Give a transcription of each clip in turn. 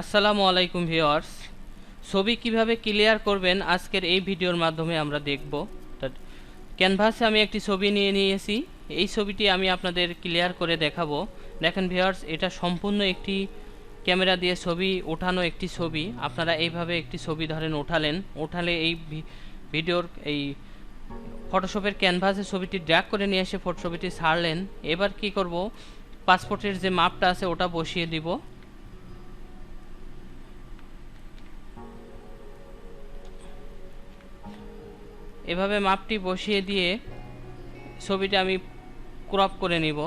আসসালামু আলাইকুম ভিউয়ার্স। ছবি কীভাবে ক্লিয়ার করবেন আজকের এই ভিডিওর মাধ্যমে আমরা দেখব। ক্যানভাসে আমি একটি ছবি নিয়ে নিয়েছি। এই ছবিটি আমি আপনাদের ক্লিয়ার করে দেখাবো। দেখেন ভিউয়ার্স, এটা সম্পূর্ণ একটি ক্যামেরা দিয়ে ছবি, ওঠানো একটি ছবি। আপনারা এইভাবে একটি ছবি ধরেন, ওঠালেন। ওঠালে এই ভিডিওর এই ফটোশপের ক্যানভাসে ছবিটি ড্র্যাগ করে নিয়ে এসে ফটো ছবিটি ছাড়লেন এবার কি করব? পাসপোর্টের যে মাপটা আছে, ওটা বসিয়ে দিব। এভাবে মাপটি বসিয়ে দিয়ে ছবিটা আমি ক্রপ করে নিব।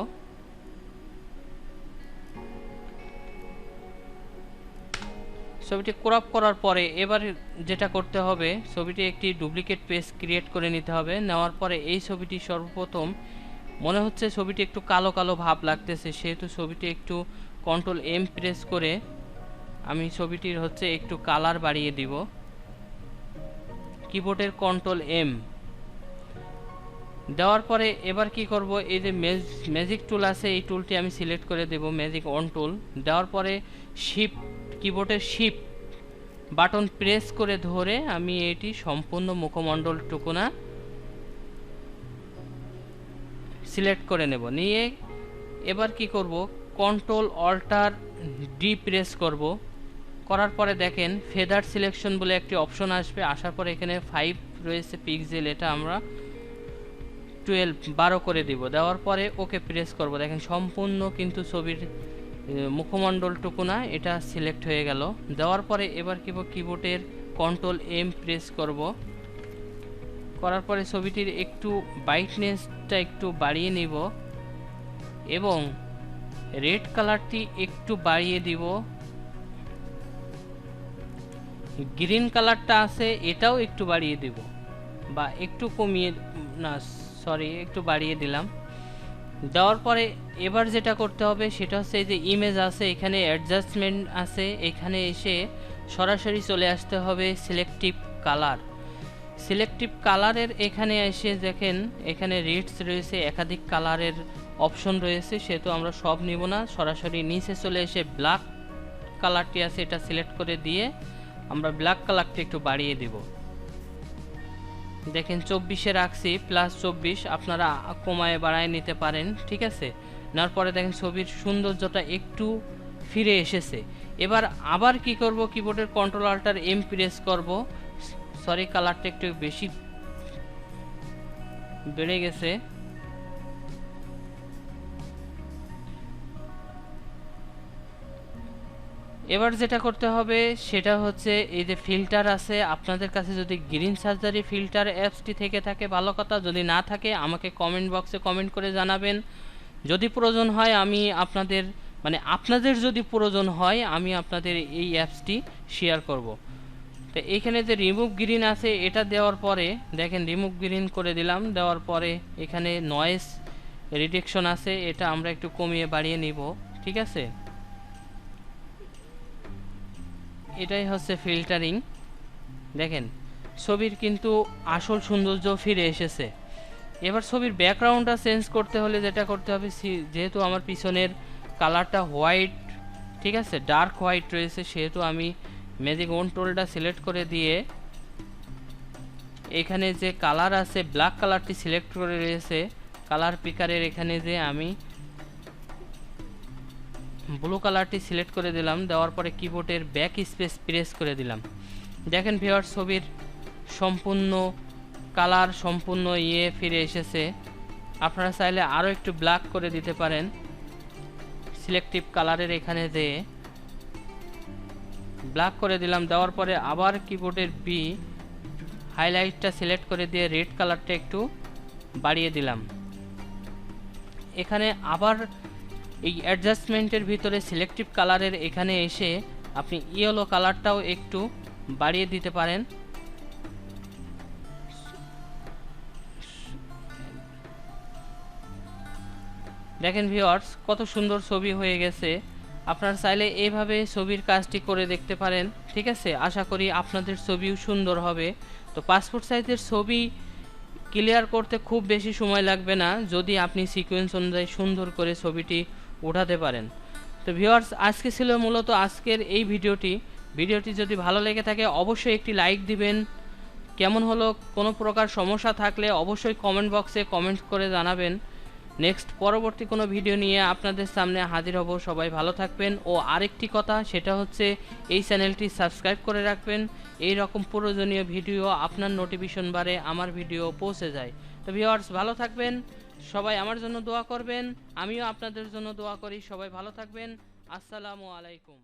ছবিটি ক্রপ করার পরে এবার যেটা করতে হবে, ছবিটি একটি ডুপ্লিকেট পেজ ক্রিয়েট করে নিতে হবে। নেওয়ার পরে এই ছবিটি সর্বপ্রথম, মনে হচ্ছে ছবিটি একটু কালো কালো ভাব লাগতেছে, সেহেতু ছবিটি একটু কন্ট্রোল এম প্রেস করে আমি ছবিটির হচ্ছে একটু কালার বাড়িয়ে দিব। কিবোর্ডের কন্ট্রোল এম। দেওয়ার পরে এবার কি করব? এই যে ম্যাজিক টুল আছে, এই টুলটি আমি সিলেক্ট করে দেব ম্যাজিক অন টুল দেওয়ার পরে শিফট কিবোর্ডের শিফট বাটন প্রেস করে ধরে আমি এটি সম্পূর্ণ মুখমণ্ডলটুকু না সিলেক্ট করে নেব। নিয়ে এবার কি করব? কন্ট্রোল অল্টার ডি প্রেস করব। করার পরে দেখেন ফেদার সিলেকশন বলে একটি অপশন আসবে। আসার পরে এখানে ফাইভ রয়েছে পিক্সেল এটা আমরা টুয়েলভ বারো করে দিব। দেওয়ার পরে ওকে প্রেস করব। দেখেন সম্পূর্ণ কিন্তু ছবির মুখমণ্ডলটুকু না, এটা সিলেক্ট হয়ে গেল। দেওয়ার পরে এবার কি কিবোর্ডের কন্ট্রোল এম প্রেস করব। করার পরে ছবিটির একটু ব্রাইটনেসটা একটু বাড়িয়ে নিব এবং রেড কালারটি একটু বাড়িয়ে দিব। গ্রিন কালারটা আছে, এটাও একটু বাড়িয়ে দিব। বা একটু কমিয়ে, না সরি একটু বাড়িয়ে দিলাম। দেওয়ার পরে এবার যেটা করতে হবে, সেটা হচ্ছে যে ইমেজ আছে, এখানে অ্যাডজাস্টমেন্ট আছে, এখানে এসে সরাসরি চলে আসতে হবে সিলেক্টিভ কালার সিলেক্টিভ কালারের এখানে এসে দেখেন, এখানে রেডস রয়েছে, একাধিক কালারের অপশন রয়েছে, সেহেতু আমরা সব নিব না। সরাসরি নিচে চলে এসে ব্ল্যাক কালারটি আছে, এটা সিলেক্ট করে দিয়ে আমরা ব্ল্যাক কালারটি একটু বাড়িয়ে দিব। দেখেন চব্বিশে রাখছি প্লাস চব্বিশ, আপনারা কমায় বাড়ায় নিতে পারেন, ঠিক আছে? নেওয়ার পরে দেখেন ছবির সৌন্দর্যটা একটু ফিরে এসেছে। এবার আবার কি করব? কিবোর্ডের কন্ট্রোল আল্টার এম প্রেস করব। সরি কালারটা একটু বেশি বেড়ে গেছে। এবার যেটা করতে হবে, সেটা হচ্ছে এই যে ফিল্টার আছে, আপনাদের কাছে যদি গ্রিন সার্জারি ফিল্টার অ্যাপসটি থেকে থাকে, ভালো কথা। যদি না থাকে, আমাকে কমেন্ট বক্সে কমেন্ট করে জানাবেন। যদি প্রয়োজন হয়, আমি আপনাদের মানে আপনাদের যদি প্রয়োজন হয়, আমি আপনাদের এই অ্যাপসটি শেয়ার করব। তো এইখানে যে রিমুভ গ্রিন আছে, এটা দেওয়ার পরে, দেখেন রিমুভ গ্রিন করে দিলাম। দেওয়ার পরে এখানে নয়েস রিডাকশন আছে, এটা আমরা একটু কমিয়ে বাড়িয়ে নিব। ঠিক আছে? এটাই হচ্ছে ফিল্টারিং দেখেন, ছবির কিন্তু আসল সৌন্দর্য ফিরে এসেছে। এবার ছবির ব্যাকগ্রাউন্ডটা চেঞ্জ করতে হলে যেটা করতে হবে যেহেতু আমার পিছনের কালারটা হোয়াইট ঠিক আছে? ডার্ক হোয়াইট রয়েছে, সেহেতু আমি ম্যাজিক টোলটা সিলেক্ট করে দিয়ে এখানে যে কালার আছে ব্ল্যাক কালারটি সিলেক্ট করে রয়েছে কালার পিকারের এখানে যে আমি ব্লু কালারটি সিলেক্ট করে দিলাম, দেওয়ার পরে কিবোর্ডের ব্যাক স্পেস প্রেস করে দিলাম। দেখেন ভিওর ছবির সম্পূর্ণ কালার, সম্পূর্ণ ইয়ে ফিরে এসেছে। আপনারা চাইলে আরও একটু ব্ল্যাক করে দিতে পারেন সিলেক্টিভ কালারের এখানে দিয়ে। ব্ল্যাক করে দিলাম, দেওয়ার পরে আবার কিবোর্ডের বি হাইলাইটটা সিলেক্ট করে দিয়ে রেড কালারটা একটু বাড়িয়ে দিলাম। এখানে আবার এই অ্যাডজাস্টমেন্টের ভিতরে সিলেক্টিভ কালারের এখানে এসে আপনি ইয়েলো কালারটাও একটু বাড়িয়ে দিতে পারেন। দেখেন ভিওয়ার্স কত সুন্দর ছবি হয়ে গেছে। আপনার চাইলে এইভাবে ছবির কাজটি করে দেখতে পারেন, ঠিক আছে? আশা করি আপনাদের ছবিও সুন্দর হবে। তো পাসপোর্ট সাইজের ছবি ক্লিয়ার করতে খুব বেশি সময় লাগবে না। যদি আপনি সিকোয়েন্স অনুযায়ী সুন্দর করে ছবিটি উঠাতে পারেন। তো ভিউয়ার্স, আজকে ছিল মূলত আজকের এই ভিডিওটি। ভিডিওটি যদি ভালো লেগে থাকে, অবশ্যই একটি লাইক দিবেন। কেমন হলো, কোনো প্রকার সমস্যা থাকলে অবশ্যই কমেন্ট বক্সে কমেন্ট করে জানাবেন। নেক্সট পরবর্তী কোনো ভিডিও নিয়ে আপনাদের সামনে হাজির হব। সবাই ভালো থাকবেন। ও আরেকটি কথা, সেটা হচ্ছে এই চ্যানেলটি সাবস্ক্রাইব করে রাখবেন। এই রকম প্রয়োজনীয় ভিডিও আপনার নোটিফিকেশন বারে আমার ভিডিও পৌঁছে যায়। তো ভিউয়ার্স, ভালো থাকবেন। সবাই আমার জন্য দোয়া করবেন, আমিও আপনাদের জন্য দোয়া করি, সবাই ভালো থাকবেন, আসসালামু আলাইকুম।